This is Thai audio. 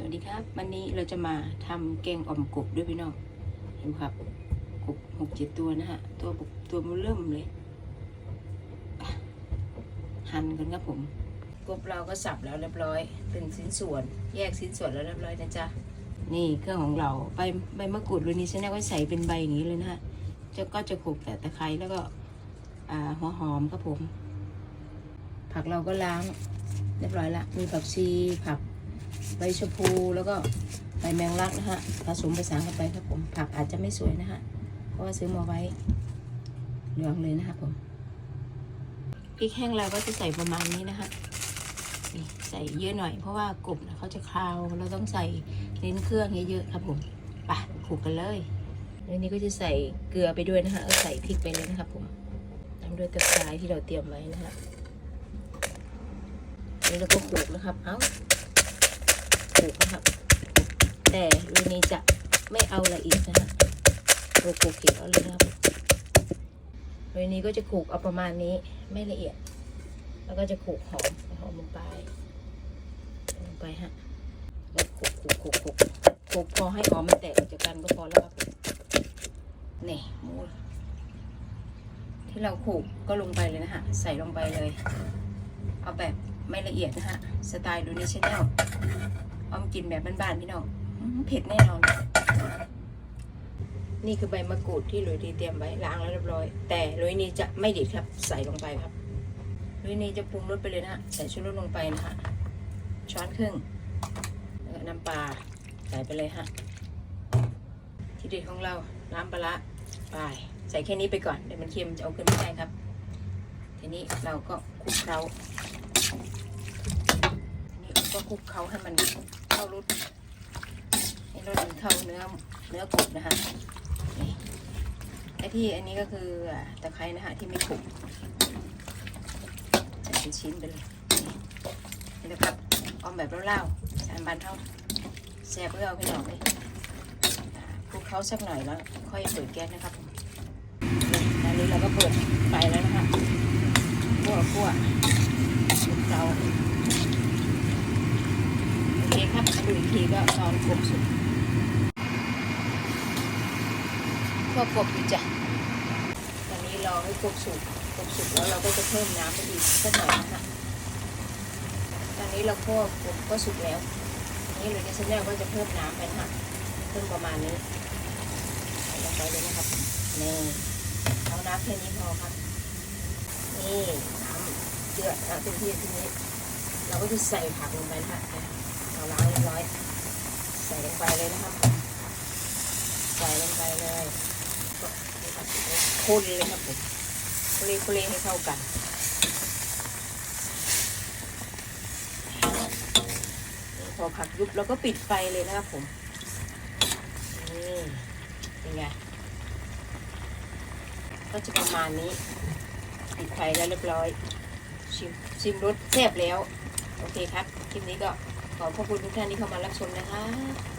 สวัสดีครับ วันนี้เราจะมาทำแกงอ่อมกบด้วยพี่น้องเห็นไหมครับกบหกเจ็ดตัวนะฮะ ตัวตัวมันเริ่มเลย หั่นกันครับผม กบเราก็สับแล้วเรียบร้อย เป็นชิ้นส่วน แยกชิ้นส่วนแล้วเรียบร้อยนะจ๊ะ นี่เครื่องของเราใบใบมะกรูดรุ่นนี้ฉันเอาไว้ใส่เป็นใบอย่างนี้เลยนะฮะจะก็จะโขลกแต่ตะไคร้แล้วก็หัวหอมครับผม ผักเราก็ล้างเรียบร้อยละ มีผักชีผัก ใบชะพูแล้วก็ใบแมงลักนะฮะผสมผสานกันไปครับผมผักอาจจะไม่สวยนะฮะเพราะว่าซื้อมาไว้เหลืองเลยนะครับผมพริกแห้งเราก็จะใส่ประมาณนี้นะฮะนี่ใส่เยอะหน่อยเพราะว่ากบเขาจะคาวเราต้องใส่เน้นเครื่องเยอะๆครับผมไปขูดกันเลยแล้วนี้ก็จะใส่เกลือไปด้วยนะฮะใส่พริกไปเลยนะครับผมตามด้วยตะไคร้ที่เราเตรียมไว้นะฮะแล้วเราก็ขูดนะครับ เอ้า ขูกนะครับ แต่รูนี้จะไม่เอาละเอียดนะฮะโรโกเขียวเลยนะครับรูนี้ก็จะขูกเอาประมาณนี้ไม่ละเอียด แล้วก็จะขูกหอมหอมลงไปลงไปฮะแล้วขูกขูกขูกขูกขูกพอให้หอมมันแตกออกจากกันก็พอแล้วครับนี่หมูที่เราขูกก็ลงไปเลยนะฮะใส่ลงไปเลย เอาแบบไม่ละเอียดนะฮะ สไตล์ดูนี่ชแนล อ้อมกินแบบบ้านๆพี่น้องเผ็ดแน่นอน นี่คือใบมะกรูดที่ลุยดีเตรียมไว้ล้างแล้วเรียบร้อย แต่ลุยนี้จะไม่ดิดครับ ใส่ลงไปครับลุยนี้จะปรุงรสไปเลยนะฮะใส่ชูรสลงไปนะฮะช้อนครึ่งแล้วน้ำปลาใส่ไปเลยฮะที่เด็ดของเราน้ำปลาร้าไปใส่แค่นี้ไปก่อนเดี๋ยวมันเค็มจะเอาขึ้นไม่ได้ครับ ทีนี้เราก็คลุกเคล้านี่ก็คลุกเขาให้มัน เข้ารสให้รสมันเข้าเนื้อเนื้อกบนะคะไอที่อันนี้ก็คือตะไคร้นะคะที่ไม่ขมใส่เป็นชิ้นไปเลยนี่นะครับออมแบบเล่าๆสามบานเท่าแซ่บเพื่อเอาพี่น้องเลยอ่คลุกเขาสักหน่อยแล้ว ค่อยเปิดแก๊สนะครับตอนนี้เราก็เปิดไฟแล้วนะคะคั่วคั่วคลุกเขา โอ เคครับมาดูอีกทีก็ตอนกบสุกก็กบอยู่จ้ะตอนนี้รอให้กบสุกกบสุกแล้วเราก็จะเพิ่มน้ำไปอีกสักหน่อยนะคะตอนนี้เราก็กบก็สุกแล้วอันนี้เลยในสัญญาก็จะเพิ่มน้ำไปนะคะเพิ่มประมาณนี้ใส่ลงไปเลยนะครับนี่เอาน้ำแค่นี้พอครับนี่น้ำเดือดแล้วเป็นที่ทีนี้เราก็จะใส่ผักลงไปนะคะ เราล้างเรียบร้อย ใส่ลงไปเลยนะครับ ใส่ลงไปเลยก็คนเลยครับผมคนเลยคนเลให้เข้ากันพอผักยุบเราก็ปิดไฟเลยนะครับผม นี่เป็นไง ก็จะประมาณนี้ ปิดไฟแล้วเรียบร้อย ชิมชิมรสแซ่บแล้ว โอเคครับ คลิปนี้ก็ ขอขอบคุณทุกท่านที่เข้ามารับชมนะคะ